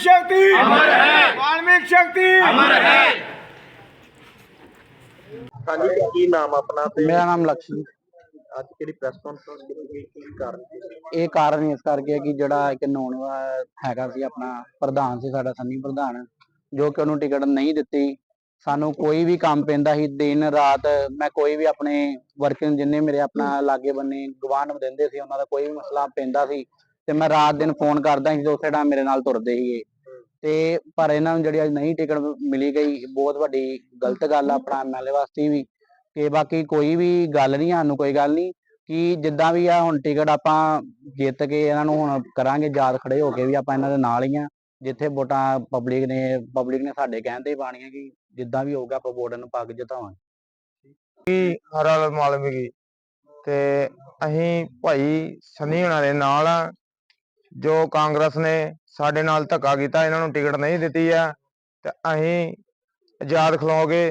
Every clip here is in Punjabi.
शक्ति अमर है वाल्मीकि शक्ति अमर है ਹਾਂਜੀ ਕੀ ਨਾਮ ਆਪਣਾ ਤੇ? ਮੇਰਾ ਨਾਮ ਲక్ష్ਮੀ ਅੱਜ ਕਿਹੜੀ ਪ੍ਰੈਸ ਕਾਨਫਰੰਸ ਕੀਤੀ ਗਈ? ਕੀ ਕਾਰਨ ਇਹ ਕਾਰਨ ਇਸ ਕਰਕੇ ਕਿ ਜਿਹੜਾ ਇੱਕ ਨੌਨ ਹੈਗਾ ਸੀ ਆਪਣਾ ਪ੍ਰਧਾਨ ਸੀ ਸਾਡਾ ਸੰਨੀ ਪ੍ਰਧਾਨ ਜੋ ਕਿ ਉਹਨੂੰ ਟਿਕਟ ਨਹੀਂ ਦਿੱਤੀ। ਸਾਨੂੰ ਕੋਈ ਵੀ ਕੰਮ ਪੈਂਦਾ ਸੀ ਦਿਨ ਰਾਤ ਮੈਂ ਕੋਈ ਵੀ ਆਪਣੇ ਵਰਕਿੰਗ ਜਿੰਨੇ ਮੇਰੇ ਆਪਣਾ ਲਾਗੇ ਬੰਨੇ ਗਵਾਂਢ ਦਿੰਦੇ ਸੀ ਉਹਨਾਂ ਦਾ ਕੋਈ ਵੀ ਮਸਲਾ ਪੈਂਦਾ ਸੀ ਤੇ ਮੈਂ ਰਾਤ ਦਿਨ ਫੋਨ ਕਰਦਾ ਸੀ ਤੇ ਉਸੇ ਮੇਰੇ ਨਾਲ ਤੁਰਦੇ ਸੀਗੇ। ਤੇ ਪਰ ਇਹਨਾਂ ਨੂੰ ਜਿਹੜੀ ਅੱਜ ਨਹੀਂ ਟਿਕਟ ਮਿਲੀ ਗਈ, ਬਹੁਤ ਵੱਡੀ ਗਲਤ ਗੱਲ ਆ ਆਪਣਾ ਐਮਐਲਏ ਵਾਸਤੇ ਵੀ, ਕਿ ਬਾਕੀ ਕੋਈ ਵੀ ਗੱਲ ਨਹੀਂ, ਸਾਨੂੰ ਕੋਈ ਗੱਲ ਨਹੀਂ, ਕਿ ਜਿੱਦਾਂ ਵੀ ਆ ਹੁਣ ਟਿਕਟ ਆਪਾਂ ਜਿੱਤ ਕੇ ਇਹਨਾਂ ਨੂੰ ਹੁਣ ਕਰਾਂਗੇ, ਯਾਦ ਖੜੇ ਹੋ ਕੇ ਵੀ ਆਪਾਂ ਇਹਨਾਂ ਦੇ ਨਾਲ ਹੀ ਆ, ਜਿੱਥੇ ਵੋਟਾਂ ਪਬਲਿਕ ਨੇ ਪਬਲਿਕ ਨੇ ਸਾਡੇ ਕਹਿਣ ਤੇ ਹੀ ਪਾਣੀਆਂ ਕਿ ਜਿੱਦਾਂ ਵੀ ਹੋਊਗਾ ਆਪਾਂ ਵੋਟ ਨੂੰ ਪਾ ਕੇ ਜਿਤਾਵਾਂਗੇ ਹਰਲ ਮਾਲਮੀ ਤੇ ਅਸੀਂ ਭਾਈ ਸੰਨੀ ਹੋਣਾ ਦੇ ਨਾਲ ਜੋ ਕਾਂਗਰਸ ਨੇ ਸਾਡੇ ਨਾਲ ਧੱਕਾ ਕੀਤਾ ਇਹਨਾਂ ਨੂੰ ਟਿਕਟ ਨਹੀਂ ਦਿੱਤੀ ਆ ਤੇ ਅਸੀਂ ਆਜ਼ਾਦ ਖਲੋਗੇ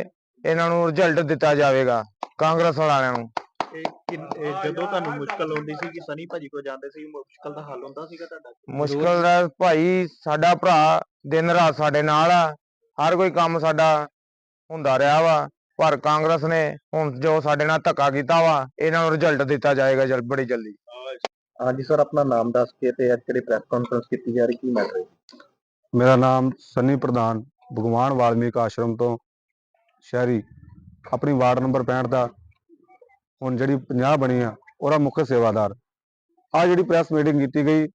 ਇਹਨਾਂ ਨੂੰ ਰਿਜ਼ਲਟ ਦਿੱਤਾ ਜਾਵੇਗਾ ਕਾਂਗਰਸ ਵਾਲਿਆਂ ਨੂੰ। ਇਹ ਕਿੰਨ- ਇਹ ਜਦੋਂ ਤੁਹਾਨੂੰ ਮੁਸ਼ਕਲ ਆਉਂਦੀ ਸੀ ਕਿ ਸਨੀ ਭਾਜੀ ਕੋ ਜਾਂਦੇ ਸੀ ਮੁਸ਼ਕਲ ਦਾ ਹੱਲ ਹੁੰਦਾ ਸੀਗਾ ਤੁਹਾਡਾ? ਮੁਸ਼ਕਲ ਦਾ ਭਾਈ ਸਾਡਾ ਭਰਾ ਦਿਨ ਰਾਤ ਸਾਡੇ ਨਾਲ ਆ ਹਰ ਕੋਈ ਕੰਮ ਸਾਡਾ ਹੁੰਦਾ ਰਿਹਾ ਵਾ ਪਰ ਕਾਂਗਰਸ ਨੇ ਹੁਣ ਜੋ ਸਾਡੇ ਨਾਲ ਧੱਕਾ ਕੀਤਾ ਵਾ ਇਹਨਾਂ ਨੂੰ ਰਿਜ਼ਲਟ ਦਿੱਤਾ ਜਾਏਗਾ ਜਲ ਬੜੀ ਜਲਦੀ। ਹਾਂਜੀ ਸਰ, ਆਪਣਾ ਨਾਮ ਦੱਸ ਕੇ ਤੇ ਅੱਜ ਕਿਹੜੀ ਪ੍ਰੈਸ ਕਾਨਫਰੰਸ ਕੀਤੀ ਜਾ ਰਹੀ, ਕੀ ਮੈਟਰ ਹੈ? ਮੇਰਾ ਨਾਮ ਸੰਨੀ ਪ੍ਰਧਾਨ, ਭਗਵਾਨ ਵਾਲਮੀਕ ਆਸ਼ਰਮ ਤੋਂ ਸ਼ਹਿਰੀ, ਆਪਣੀ ਵਾਰਡ ਨੰਬਰ 65 ਦਾ ਹੁਣ ਜਿਹੜੀ 50 ਬਣੀ ਆ, ਉਹਦਾ ਮੁੱਖ ਸੇਵਾਦਾਰ। ਆ ਜਿਹੜੀ ਪ੍ਰੈਸ ਮੀਟਿੰਗ ਕੀਤੀ ਗਈ,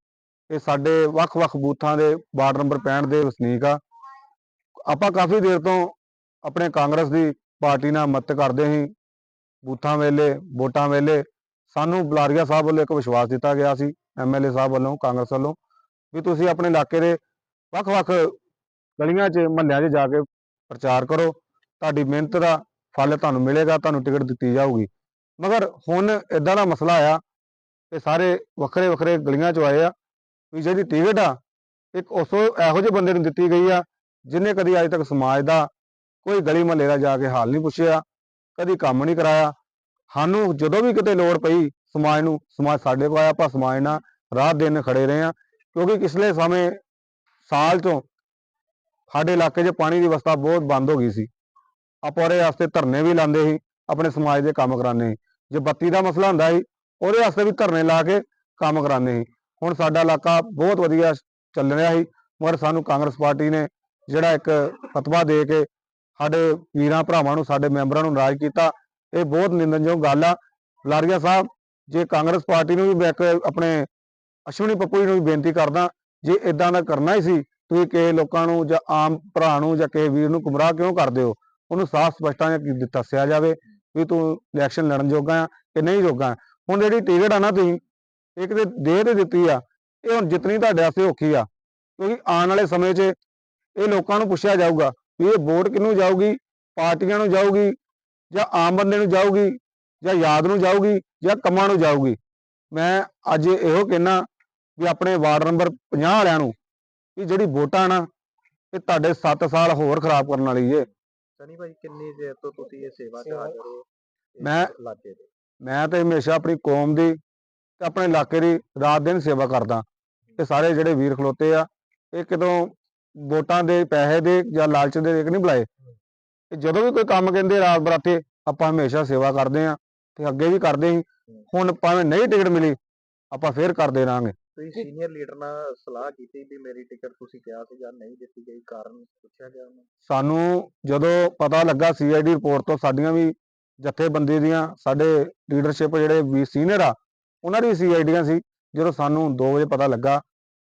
ਇਹ ਸਾਡੇ ਵੱਖ-ਵੱਖ ਬੂਥਾਂ ਦੇ ਵਾਰਡ ਨੰਬਰ 65 ਦੇ ਵਸਨੀਕ ਆ। ਆਪਾਂ ਕਾਫੀ ਦੇਰ ਤੋਂ ਆਪਣੇ ਕਾਂਗਰਸ ਦੀ ਪਾਰਟੀ ਨਾਲ ਮਦਦ ਕਰਦੇ ਸੀ, ਬੂਥਾਂ ਵੇਲੇ, ਵੋਟਾਂ ਵੇਲੇ ਸਾਨੂੰ ਬੁਲਾਰੀਆ ਸਾਹਿਬ ਵੱਲੋਂ ਇੱਕ ਵਿਸ਼ਵਾਸ ਦਿੱਤਾ ਗਿਆ ਸੀ ਐਮਐਲਏ ਸਾਹਿਬ ਵੱਲੋਂ, ਕਾਂਗਰਸ ਵੱਲੋਂ, ਵੀ ਤੁਸੀਂ ਆਪਣੇ ਇਲਾਕੇ ਦੇ ਵੱਖ-ਵੱਖ ਗਲੀਆਂ 'ਚ, ਮਹੱਲਿਆਂ 'ਚ ਜਾ ਕੇ ਪ੍ਰਚਾਰ ਕਰੋ। ਤੁਹਾਡੀ ਮਿਹਨਤ ਦਾ ਫਲ ਤੁਹਾਨੂੰ ਮਿਲੇਗਾ, ਤੁਹਾਨੂੰ ਟਿਕਟ ਦਿੱਤੀ ਜਾਊਗੀ। ਮਗਰ ਹੁਣ ਇਦਾਂ ਦਾ ਮਸਲਾ ਆਇਆ ਕਿ ਸਾਰੇ ਵੱਖਰੇ ਵੱਖਰੇ ਗਲੀਆਂ 'ਚ ਆਏ ਆ ਵੀ ਜਿਹੜੀ ਟਿਕਟ ਆ, ਇੱਕ ਉਸ ਇਹੋ ਜਿਹੇ ਬੰਦੇ ਨੂੰ ਦਿੱਤੀ ਗਈ ਆ ਜਿਹਨੇ ਕਦੀ ਅੱਜ ਤੱਕ ਸਮਾਜ ਦਾ ਕੋਈ ਗਲੀ ਮਹੱਲੇ ਦਾ ਜਾ ਕੇ ਹਾਲ ਨਹੀਂ ਪੁੱਛਿਆ, ਕਦੀ ਕੰਮ ਨਹੀਂ ਕਰਾਇਆ ਸਾਨੂੰ ਜਦੋਂ ਵੀ ਕਿਤੇ ਲੋੜ ਪਈ ਸਮਾਜ ਨੂੰ, ਸਮਾਜ ਸਾਡੇ ਕੋਲ ਆਇਆ, ਆਪਾਂ ਸਮਾਜ ਨਾਲ ਰਾਤ ਦਿਨ ਖੜੇ ਰਹੇ ਆ ਕਿਉਂਕਿ ਪਿਛਲੇ ਸਮੇਂ ਸਾਲ ਤੋਂ ਸਾਡੇ ਇਲਾਕੇ 'ਚ ਪਾਣੀ ਦੀ ਵਿਵਸਥਾ ਬਹੁਤ ਬੰਦ ਹੋ ਗਈ ਸੀ। ਆਪਾਂ ਉਹਦੇ ਵਾਸਤੇ ਧਰਨੇ ਵੀ ਲਾਉਂਦੇ ਸੀ, ਆਪਣੇ ਸਮਾਜ ਦੇ ਕੰਮ ਕਰਾਉਂਦੇ ਸੀ। ਜੇ ਬੱਤੀ ਦਾ ਮਸਲਾ ਹੁੰਦਾ ਸੀ, ਉਹਦੇ ਵਾਸਤੇ ਵੀ ਧਰਨੇ ਲਾ ਕੇ ਕੰਮ ਕਰਾਉਂਦੇ ਸੀ। ਹੁਣ ਸਾਡਾ ਇਲਾਕਾ ਬਹੁਤ ਵਧੀਆ ਚੱਲ ਰਿਹਾ ਸੀ, ਮਗਰ ਸਾਨੂੰ ਕਾਂਗਰਸ ਪਾਰਟੀ ਨੇ ਜਿਹੜਾ ਇੱਕ ਫਤਵਾ ਦੇ ਕੇ ਸਾਡੇ ਵੀਰਾਂ, ਭਰਾਵਾਂ ਨੂੰ, ਸਾਡੇ ਮੈਂਬਰਾਂ ਨੂੰ ਨਾਰਾਜ਼ ਕੀਤਾ। ਇਹ ਬਹੁਤ ਨਿੰਦਨਯੋਗ ਗੱਲ ਆ। ਲਾਰੀਆ ਸਾਹਿਬ, ਜੇ ਕਾਂਗਰਸ ਪਾਰਟੀ ਨੂੰ ਵੀ ਮੈਂ ਆਪਣੇ ਅਸ਼ਵਨੀ ਪੱਪੂ ਜੀ ਨੂੰ ਵੀ ਬੇਨਤੀ ਕਰਦਾ, ਜੇ ਇਦਾਂ ਦਾ ਕਰਨਾ ਹੀ ਸੀ, ਤੁਸੀਂ ਕਿਸੇ ਲੋਕਾਂ ਨੂੰ ਜਾਂ ਆਮ ਭਰਾ ਨੂੰ ਜਾਂ ਕਿਸੇ ਵੀਰ ਨੂੰ ਗੁੰਮਰਾਹ ਕਿਉਂ ਕਰਦੇ ਹੋ? ਉਹਨੂੰ ਸਾਫ਼ ਸਪਸ਼ਟਾਂ ਜਾਂ ਦੱਸਿਆ ਜਾਵੇ ਵੀ ਤੂੰ ਇਲੈਕਸ਼ਨ ਲੜਨ ਜੋਗਾ ਆ ਕਿ ਨਹੀਂ ਜੋਗਾ। ਹੁਣ ਜਿਹੜੀ ਟਿਕਟ ਆ ਨਾ ਤੁਸੀਂ, ਇੱਕ ਤੇ ਦੇ ਤੇ ਦਿੱਤੀ ਆ, ਇਹ ਹੁਣ ਜਿਤਨੀ ਤੁਹਾਡੇ ਵਾਸਤੇ ਔਖੀ ਆ, ਕਿਉਂਕਿ ਆਉਣ ਵਾਲੇ ਸਮੇਂ 'ਚ ਇਹ ਲੋਕਾਂ ਨੂੰ ਪੁੱਛਿਆ ਜਾਊਗਾ ਵੀ ਇਹ ਵੋਟ ਕਿਹਨੂੰ ਜਾਊਗੀ, ਪਾਰਟੀਆਂ ਨੂੰ ਜਾਊਗੀ ਜਾਂ ਆਮ ਬੰਦੇ ਨੂੰ ਜਾਊਗੀ ਜਾਂ ਯਾਦ ਨੂੰ ਜਾਊਗੀ ਜਾਂ ਕੰਮਾਂ ਨੂੰ ਜਾਊਗੀ। ਮੈਂ ਅੱਜ ਇਹੋ ਕਹਿਣਾ ਵੀ ਆਪਣੇ ਵਾਰਡ ਨੰਬਰ 50 ਵਾਲਿਆਂ ਨੂੰ ਵੀ ਜਿਹੜੀ ਵੋਟਾਂ ਨਾ ਇਹ ਤੁਹਾਡੇ 7 ਸਾਲ ਹੋਰ ਖਰਾਬ ਕਰਨ ਵਾਲੀ ਏ। ਸਨੀ ਭਾਜੀ ਕਿੰਨੀ ਦੇਰ ਤੋਂ ਤੁਸੀਂ ਇਹ ਸੇਵਾ ਕਰਾ ਰਹੇ ਹੋ? ਮੈਂ- ਇਲਾਕੇ ਦੇ। ਮੈਂ ਤੇ ਹਮੇਸ਼ਾ ਆਪਣੀ ਕੌਮ ਦੀ ਤੇ ਆਪਣੇ ਇਲਾਕੇ ਦੀ ਰਾਤ ਦਿਨ ਸੇਵਾ ਕਰਦਾ। ਇਹ ਸਾਰੇ ਜਿਹੜੇ ਵੀਰ ਖਲੋਤੇ ਆ ਇਹ ਕਿਤੋਂ ਵੋਟਾਂ ਦੇ ਪੈਸੇ ਦੇ ਜਾਂ ਲਾਲਚ ਦੇ ਇੱਕ ਨਹੀਂ ਬੁਲਾਏ। ਇਹ ਜਦੋਂ ਵੀ ਕੋਈ ਕੰਮ ਕਹਿੰਦੇ ਰਾਤ ਬਰਾਤੇ ਆਪਾਂ ਹਮੇਸ਼ਾ ਸੇਵਾ ਕਰਦੇ ਆ ਤੇ ਅੱਗੇ ਵੀ ਕਰਦੇ ਸੀ। ਹੁਣ ਭਾਵੇਂ ਨਹੀਂ ਟਿਕਟ ਮਿਲੀ ਆਪਾਂ ਫੇਰ ਕਰਦੇ ਰਾਂਗੇ ਤੁਸੀਂ ਸੀਨੀਅਰ ਲੀਡਰ ਨਾਲ ਸਲਾਹ ਕੀਤੀ ਵੀ ਮੇਰੀ ਟਿਕਟ ਤੁਸੀਂ ਕਿਹਾ ਸੀ ਜਾਂ ਨਹੀਂ ਦਿੱਤੀ ਗਈ ਕਾਰਨ ਪੁੱਛਿਆ ਗਿਆ ਉਹਨਾਂ? ਸਾਨੂੰ ਜਦੋਂ ਪਤਾ ਲੱਗਾ ਸੀਆਈਡੀ ਰਿਪੋਰਟ ਤੋਂ ਸਾਡੀਆਂ ਵੀ ਜਥੇਬੰਦੀ ਦੀਆਂ ਸਾਡੇ ਲੀਡਰਸ਼ਿਪ ਜਿਹੜੇ ਵੀ ਸੀਨੀਅਰ ਆ ਉਹਨਾਂ ਦੀ ਸੀਆਈਡੀਆਂ ਸੀ। ਜਦੋਂ ਸਾਨੂੰ 2 ਵਜੇ ਪਤਾ ਲੱਗਾ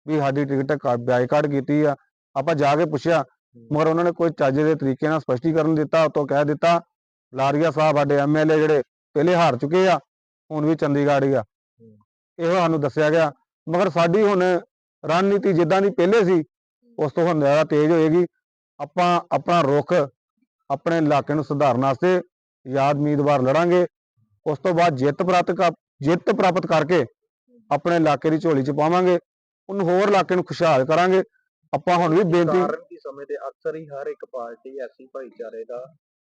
ਵੀ ਸਾਡੀ ਟਿਕਟ ਬਾਈਕਾਟ ਕੀਤੀ ਆ ਆਪਾਂ ਜਾ ਕੇ ਪੁੱਛਿਆ ਮਗਰ ਉਹਨਾਂ ਨੇ ਕੋਈ ਚੱਜ ਦੇ ਤਰੀਕੇ ਨਾਲ ਸਪਸ਼ਟੀਕਰਨ ਦਿੱਤਾ ਉਤੋਂ ਕਹਿ ਦਿੱਤਾ ਲਾਰੀਆ ਸਾਹਿਬ ਸਾਡੇ ਐਮਐਲਏ ਜਿਹੜੇ ਪਹਿਲੇ ਹਾਰ ਚੁੱਕੇ ਆ ਹੁਣ ਵੀ ਚੰਡੀਗੜ੍ਹ ਹੀ ਆ। ਇਹੋ ਸਾਨੂੰ ਦੱਸਿਆ ਗਿਆ। ਮਗਰ ਸਾਡੀ ਹੁਣ ਰਣਨੀਤੀ ਜਿੱਦਾਂ ਦੀ ਪਹਿਲੇ ਸੀ ਉਸ ਤੋਂ ਹੁਣ ਜ਼ਿਆਦਾ ਤੇਜ਼ ਹੋਏਗੀ। ਆਪਾਂ ਆਪਣਾ ਰੁਖ ਆਪਣੇ ਇਲਾਕੇ ਨੂੰ ਸੁਧਾਰਨ ਵਾਸਤੇ ਯਾਦ ਉਮੀਦਵਾਰ ਲੜਾਂਗੇ। ਉਸ ਤੋਂ ਬਾਅਦ ਜਿੱਤ ਪ੍ਰਾਪਤ ਜਿੱਤ ਪ੍ਰਾਪਤ ਕਰਕੇ ਆਪਣੇ ਇਲਾਕੇ ਦੀ ਝੋਲੀ ਚ ਪਾਵਾਂਗੇ। ਉਹਨੂੰ ਹੋਰ ਇਲਾਕੇ ਨੂੰ ਖੁਸ਼ਹਾਲ ਕਰਾਂਗੇ। ਆਪਾਂ ਹੁਣ ਵੀ ਬੇਨਤੀ ਕਾਰਨ ਕੀ ਅਕਸਰ ਹੀ ਹਰ ਇੱਕ ਪਾਰਟੀ ਐਸੀ ਭਾਈਚਾਰੇ ਦਾ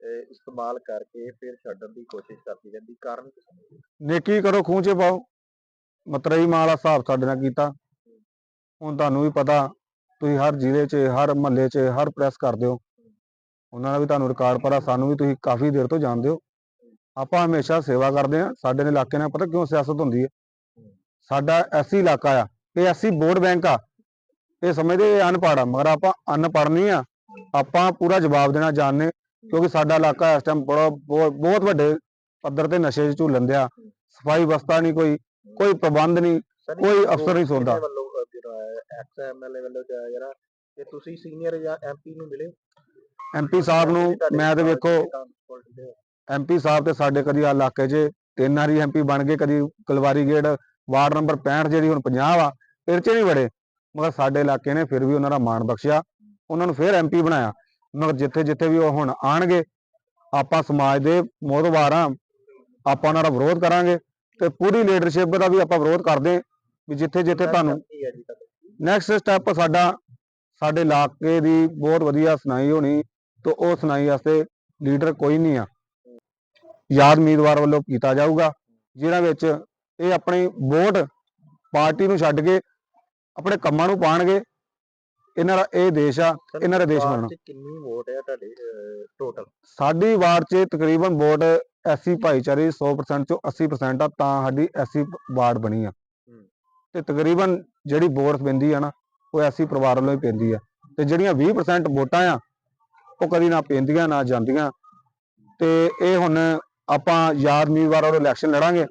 ਇਸਤੇਮਾਲ ਕਰਕੇ ਫਿਰ ਛੱਡਣ ਦੀ ਕੋਸ਼ਿਸ਼ ਕਰਦੀ ਰਹਿੰਦੀ, ਕਾਰਨ ਨੇਕੀ ਕਰੋ ਖੂੰਚੇ ਪਾਓ। ਮਤਰਈ ਮਾਲਾ ਹਿਸਾਬ ਸਾਡੇ ਨਾਲ ਕੀਤਾ। ਹੁਣ ਤੁਹਾਨੂੰ ਵੀ ਪਤਾ, ਤੁਸੀਂ ਹਰ ਜ਼ਿਲ੍ਹੇ 'ਚ, ਹਰ ਮਹੱਲੇ 'ਚ, ਹਰ ਪ੍ਰੈਸ ਕਰਦੇ ਹੋ। ਉਹਨਾਂ ਦਾ ਵੀ ਤੁਹਾਨੂੰ ਰਿਕਾਰਡ ਪਤਾ, ਸਾਨੂੰ ਵੀ ਤੁਸੀਂ ਕਾਫੀ ਦੇਰ ਤੋਂ ਜਾਣਦੇ ਹੋ। ਆਪਾਂ ਹਮੇਸ਼ਾ ਸੇਵਾ ਕਰਦੇ ਆ ਸਾਡੇ ਇਲਾਕੇ ਨਾਲ ਪਤਾ ਕਿਉਂ ਸਿਆਸਤ ਹੁੰਦੀ ਹੈ? ਸਾਡਾ ਐਸੀ ਇਲਾਕਾ ਆ, ਇਹ ਐਸੀ ਵੋਟ ਬੈਂਕ ਆ ਇਹ ਸਮਝਦੇ ਅਨਪੜ੍ਹ ਆ ਮਗਰ ਆਪਾਂ ਅਨਪੜ੍ਹ ਨਹੀਂ ਆ ਆਪਾਂ ਪੂਰਾ ਜਵਾਬ ਦੇਣਾ ਜਾਣਦੇ ਕਿਉਂਕਿ ਸਾਡਾ ਇਲਾਕਾ ਇਸ ਟਾਈਮ ਬੜਾ ਬਹੁਤ ਬਹੁਤ ਵੱਡੇ ਪੱਧਰ ਤੇ ਨਸ਼ੇ 'ਚ ਝੂਲਣ ਦਿਆ। ਸਫ਼ਾਈ ਵਸਤਾ ਨਹੀਂ ਕੋਈ ਕੋਈ ਪ੍ਰਬੰਧ ਨਹੀਂ ਕੋਈ ਅਫਸਰ ਨਹੀਂ ਸੁਣਦਾ। ਐਕਸ ਐਮਐਲਏ ਵੱਲੋਂ ਜਾਇਆ ਜਿਹੜਾ ਕਿ ਤੁਸੀਂ ਸੀਨੀਅਰ ਜਾਂ ਐਮਪੀ ਨੂੰ ਮਿਲੇ? ਐਮਪੀ ਸਾਹਿਬ ਨੂੰ ਮੈਂ ਤੇ ਵੇਖੋ ਐਮਪੀ ਸਾਹਿਬ ਤੇ ਸਾਡੇ ਕਦੀ ਆ ਇਲਾਕੇ 'ਚ ਤਿੰਨ ਵਾਰੀ ਐਮਪੀ ਬਣ ਗਏ ਕਦੀ ਕਲਵਾਰੀ ਗੇਟ ਵਾਰਡ ਨੰਬਰ 65 ਜਿਹੜੀ ਹੁਣ 50 ਆ ਇਹ 'ਚ ਨਹੀਂ ਵੜੇ। ਮਗਰ ਸਾਡੇ ਇਲਾਕੇ ਨੇ ਫਿਰ ਵੀ ਉਹਨਾਂ ਦਾ ਮਾਣ ਬਖਸ਼ਿਆ ਉਹਨਾਂ ਨੂੰ ਫਿਰ ਐਮਪੀ ਬਣਾਇਆ। ਮਗਰ ਜਿੱਥੇ ਜਿੱਥੇ ਵੀ ਉਹ ਹੁਣ ਆਣਗੇ ਆਪਾਂ ਸਮਾਜ ਦੇ ਆ ਆਪਾਂ ਉਹਨਾਂ ਦਾ ਵਿਰੋਧ ਕਰਾਂਗੇ ਤੇ ਪੂਰੀ ਲੀਡਰਸ਼ਿਪ ਦਾ ਵੀ ਆਪਾਂ ਵਿਰੋਧ ਕਰਦੇ ਵੀ ਜਿੱਥੇ ਜਿੱਥੇ ਤੁਹਾਨੂੰ ਨੈਕਸਟ ਸਟੈਪ ਸਾਡਾ ਸਾਡੇ ਇਲਾਕੇ ਦੀ ਬਹੁਤ ਵਧੀਆ ਸੁਣਾਈ ਹੋਣੀ ਤੇ ਉਹ ਸੁਣਾਈ ਵਾਸਤੇ ਲੀਡਰ ਕੋਈ ਨਹੀਂ ਆ। ਯਾਦ ਉਮੀਦਵਾਰ ਵੱਲੋਂ ਕੀਤਾ ਜਾਊਗਾ ਜਿਹਨਾਂ ਵਿੱਚ ਇਹ ਆਪਣੀ ਵੋਟ ਪਾਰਟੀ ਨੂੰ ਛੱਡ ਕੇ ਆਪਣੇ ਕੰਮਾਂ ਨੂੰ ਪਾਣਗੇ। ਇਹਨਾਂ ਦਾ ਇਹ ਦੇਸ਼ ਆ ਇਹਨਾਂ ਦਾ ਦੇਸ਼ ਬਣਨਾ। ਕਿੰਨੀ ਵੋਟ ਹੈ ਤੁਹਾਡੇ ਟੋਟਲ ਸਾਡੀ ਵਾਰਡ 'ਚ ਤਕਰੀਬਨ ਵੋਟ ਐਸੀ ਭਾਈਚਾਰੇ ਦੀ 100% ਚੋਂ 80% ਆ ਤਾਂ ਸਾਡੀ ਐਸੀ ਵਾਰਡ ਬਣੀ ਆ। ਤੇ ਤਕਰੀਬਨ ਜਿਹੜੀ ਵੋਟ ਪੈਂਦੀ ਆ ਨਾ ਉਹ ਐਸੀ ਪਰਿਵਾਰ ਵੱਲੋਂ ਹੀ ਪੈਂਦੀ ਆ। ਤੇ ਜਿਹੜੀਆਂ 20% ਵੋਟਾਂ ਆ ਉਹ ਕਦੀ ਨਾ ਪੈਂਦੀਆਂ ਨਾ ਜਾਂਦੀਆਂ। ਤੇ ਇਹ ਹੁਣ ਆਪਾਂ ਯਾਦ ਉਮੀਦਵਾਰ ਵੱਲੋਂ ਇਲੈਕਸ਼ਨ ਲੜਾਂਗੇ।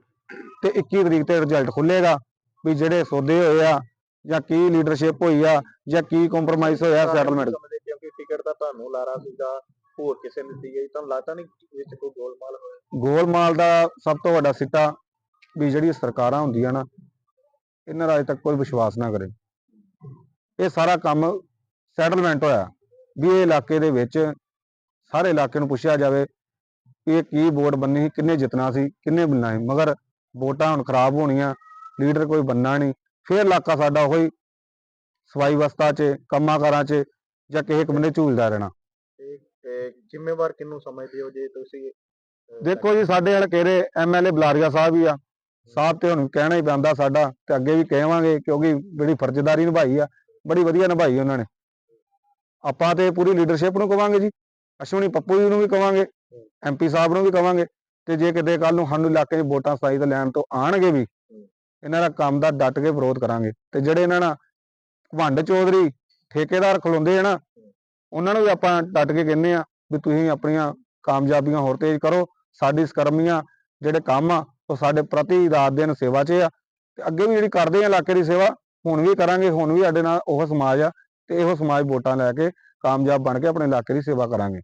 ਤੇ 21 ਤਰੀਕ ਤੇ ਰਿਜ਼ਲਟ ਖੁੱਲੇਗਾ ਵੀ ਜਿਹੜੇ ਸੌਦੇ ਹੋਏ ਆ ਜਾਂ ਕੀ ਲੀਡਰਸ਼ਿਪ ਹੋਈ ਆ ਜਾਂ ਕੀ ਕੰਪਰੋਮਾਈਜ਼ ਹੋਇਆ ਸੈਟਲਮੈਂਟ ਕਿਉਂਕਿ ਟਿਕਟ ਤਾਂ ਤੁਹਾਨੂੰ ਲਾਰਾ ਸੀਗਾ ਹੋਰ ਕਿਸੇ ਨੇ ਦਿੱਤੀ ਗਈ ਤੁਹਾਨੂੰ ਲੱਗਦਾ ਨਹੀਂ ਵਿੱਚ ਕੋਈ ਗੋਲਮਾਲ ਹੋਇਆ? ਗੋਲਮਾਲ ਦਾ ਸਭ ਤੋਂ ਵੱਡਾ ਸਿੱਟਾ ਵੀ ਜਿਹੜੀ ਸਰਕਾਰਾਂ ਹੁੰਦੀਆਂ ਨਾ ਇਹਨਾਂ ਦਾ ਅਜੇ ਤੱਕ ਕੋਈ ਵਿਸ਼ਵਾਸ ਨਾ ਕਰੇ। ਇਹ ਸਾਰਾ ਕੰਮ ਸੈਟਲਮੈਂਟ ਹੋਇਆ ਵੀ ਇਹ ਇਲਾਕੇ ਦੇ ਵਿੱਚ ਸਾਰੇ ਇਲਾਕੇ ਨੂੰ ਪੁੱਛਿਆ ਜਾਵੇ ਇਹ ਕੀ ਵੋਟ ਬੰਨੀ ਸੀ ਕਿੰਨੇ ਜਿੱਤਣਾ ਸੀ ਕਿੰਨੇ ਮਿਲਣਾ ਸੀ। ਮਗਰ ਵੋਟਾਂ ਹੁਣ ਖਰਾਬ ਹੋਣੀਆਂ ਲੀਡਰ ਕੋਈ ਬੰਨਾ ਨਹੀਂ। ਫਿਰ ਇਲਾਕਾ ਸਾਡਾ ਉਹੀ ਸਵਾਈ ਵਸਤਾ 'ਚ ਕੰਮਾਂ ਕਾਰਾਂ 'ਚ ਜਾਂ ਕਿਸੇ ਇੱਕ ਬੰਨੇ ਝੂਲਦਾ ਰਹਿਣਾ। ਤੇ ਜ਼ਿੰਮੇਵਾਰ ਕਿਹਨੂੰ ਸਮਝਦੇ ਹੋ ਜੇ ਤੁਸੀਂ ਅਹ, ਦੇਖੋ ਜੀ ਸਾਡੇ ਵਾਲੇ ਕਿਹੜੇ ਐਮਐਲਏ ਬਲਾਰੀਆ ਸਾਹਿਬ ਹੀ ਆ। ਸਾਹਿਬ ਤੇ ਹੁਣ ਕਹਿਣਾ ਹੀ ਪੈਂਦਾ ਸਾਡਾ ਤੇ ਅੱਗੇ ਵੀ ਕਹਾਂਗੇ ਕਿਉਂਕਿ ਜਿਹੜੀ ਫਰਜ਼ਦਾਰੀ ਨਿਭਾਈ ਆ ਬੜੀ ਵਧੀਆ ਨਿਭਾਈ ਉਹਨਾਂ ਨੇ। ਆਪਾਂ ਤੇ ਪੂਰੀ ਲੀਡਰਸ਼ਿਪ ਨੂੰ ਕਵਾਂਗੇ ਜੀ ਅਸ਼ਵਨੀ ਪੱਪੂ ਜੀ ਨੂੰ ਵੀ ਕਵਾਂਗੇ ਐਮਪੀ ਸਾਹਿਬ ਨੂੰ ਵੀ ਕਵਾਂਗੇ ਤੇ ਜੇ ਕਿਤੇ ਕੱਲ ਨੂੰ ਸਾਨੂੰ ਇਲਾਕੇ 'ਚ ਵੋਟਾਂ ਸਾਈ ਤੇ ਲੈਣ ਤੋਂ ਆਣਗੇ ਵੀ ਇਹਨਾਂ ਦਾ ਕੰਮ ਦਾ ਡਟ ਕੇ ਵਿਰੋਧ ਕਰਾਂਗੇ ਤੇ ਜਿਹੜੇ ਇਹਨਾਂ ਨਾਲ ਭੰਡ ਚੌਧਰੀ, ਠੇਕੇਦਾਰ ਖਲੋਂਦੇ ਆ ਨਾ, ਉਹਨਾਂ ਨੂੰ ਵੀ ਆਪਾਂ ਡਟ ਕੇ ਕਹਿੰਦੇ ਆ ਵੀ ਤੁਸੀਂ ਆਪਣੀਆਂ ਕਾਮਯਾਬੀਆਂ ਹੋਰ ਤੇਜ਼ ਕਰੋ, ਸਾਡੀ ਸਕਰਮੀਆਂ ਜਿਹੜੇ ਕੰਮ ਆ, ਉਹ ਸਾਡੇ ਪ੍ਰਤੀ ਰਾਤ ਦਿਨ ਸੇਵਾ 'ਚ ਆ ਤੇ ਅੱਗੇ ਵੀ ਜਿਹੜੀ ਕਰਦੇ ਆ ਇਲਾਕੇ ਦੀ ਸੇਵਾ, ਹੁਣ ਵੀ ਕਰਾਂਗੇ, ਹੁਣ ਵੀ ਸਾਡੇ ਨਾਲ ਉਹ ਸਮਾਜ ਆ ਤੇ ਇਹੋ ਸਮਾਜ ਵੋਟਾਂ ਲੈ ਕੇ ਕਾਮਯਾਬ ਬਣ ਕੇ ਆਪਣੇ ਇਲਾਕੇ ਦੀ ਸੇਵਾ ਕਰਾਂਗੇ।